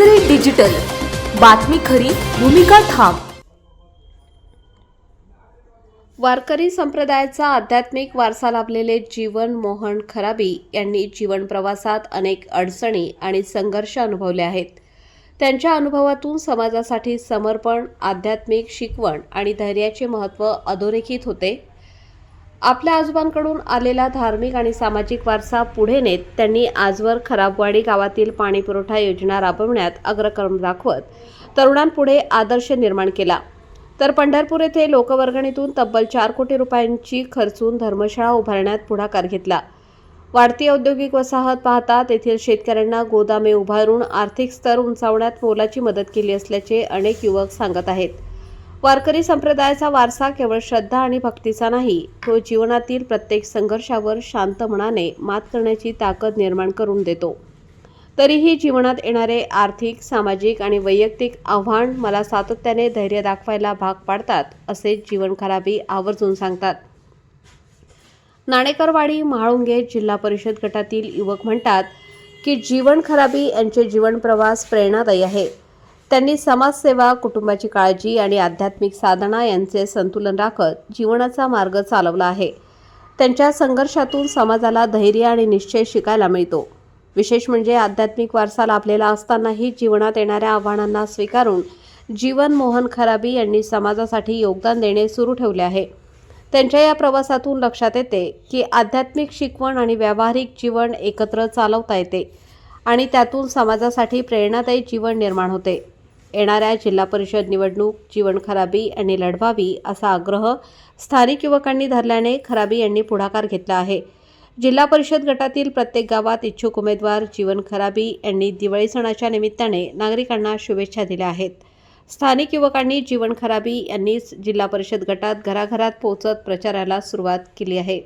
Digital. बातमी खरी भूमिका ठाम. वारकरी संप्रदायाचा आध्यात्मिक वारसा लाभलेले जीवन मोहन खराबी यांनी जीवन प्रवासात अनेक अडचणी आणि संघर्ष अनुभवले आहेत. त्यांच्या अनुभवातून समाजासाठी समर्पण आध्यात्मिक शिकवण आणि धैर्याचे महत्त्व अधोरेखित होते. आपल्या आजोबांकडून आलेला धार्मिक आणि सामाजिक वारसा पुढे नेत त्यांनी आजवर खराबवाडी गावातील पाणी पुरवठा योजना राबवण्यात अग्रक्रम दाखवत तरुणांपुढे आदर्श निर्माण केला. तर पंढरपूर येथे लोकवर्गणीतून तब्बल चार कोटी रुपयांची खर्चून धर्मशाळा उभारण्यात पुढाकार घेतला. वाढती औद्योगिक वसाहत पाहता तेथील शेतकऱ्यांना गोदामे उभारून आर्थिक स्तर उंचावण्यात मोलाची मदत केली असल्याचे अनेक युवक सांगत आहेत. वारकरी संप्रदायाचा वारसा केवळ श्रद्धा आणि भक्तीचा नाही तो जीवनातील प्रत्येक संघर्षावर शांत मनाने मात करण्याची ताकद निर्माण करून देतो. तरीही जीवनात येणारे आर्थिक सामाजिक आणि वैयक्तिक आव्हान मला सातत्याने धैर्य दाखवायला भाग पाडतात असे जीवनखराबी आवर्जून सांगतात. नाणेकरवाडी म्हाळुंगे जिल्हा परिषद गटातील युवक म्हणतात की जीवन खराबी यांचे जीवन प्रवास प्रेरणादायी आहे. त्यांनी समाजसेवा कुटुंबाची काळजी आणि आध्यात्मिक साधना यांचे संतुलन राखत जीवनाचा मार्ग चालवला आहे. त्यांच्या संघर्षातून समाजाला धैर्य आणि निश्चय शिकायला मिळतो. विशेष म्हणजे आध्यात्मिक वारसा लाभलेला असतानाही जीवनात येणाऱ्या आव्हानांना स्वीकारून जीवन मोहन खराबी यांनी समाजासाठी योगदान देणे सुरू ठेवले आहे. त्यांच्या या प्रवासातून लक्षात येते की आध्यात्मिक शिकवण आणि व्यावहारिक जीवन एकत्र चालवता येते आणि त्यातून समाजासाठी प्रेरणादायी जीवन निर्माण होते. येणाऱ्या जिल्हा परिषद निवडणूक जीवन खराबी यांनी लढवावी असा आग्रह स्थानिक युवकांनी धरल्याने खराबी यांनी पुढाकार घेतला आहे. जिल्हा परिषद गटातील प्रत्येक गावात इच्छुक उमेदवार जीवन खराबी यांनी दिवाळी सणाच्या निमित्ताने नागरिकांना शुभेच्छा दिल्या आहेत. स्थानिक युवकांनी जीवन खराबी यांनीच जिल्हा परिषद गटात घराघरात पोहोचत प्रचाराला सुरुवात केली आहे.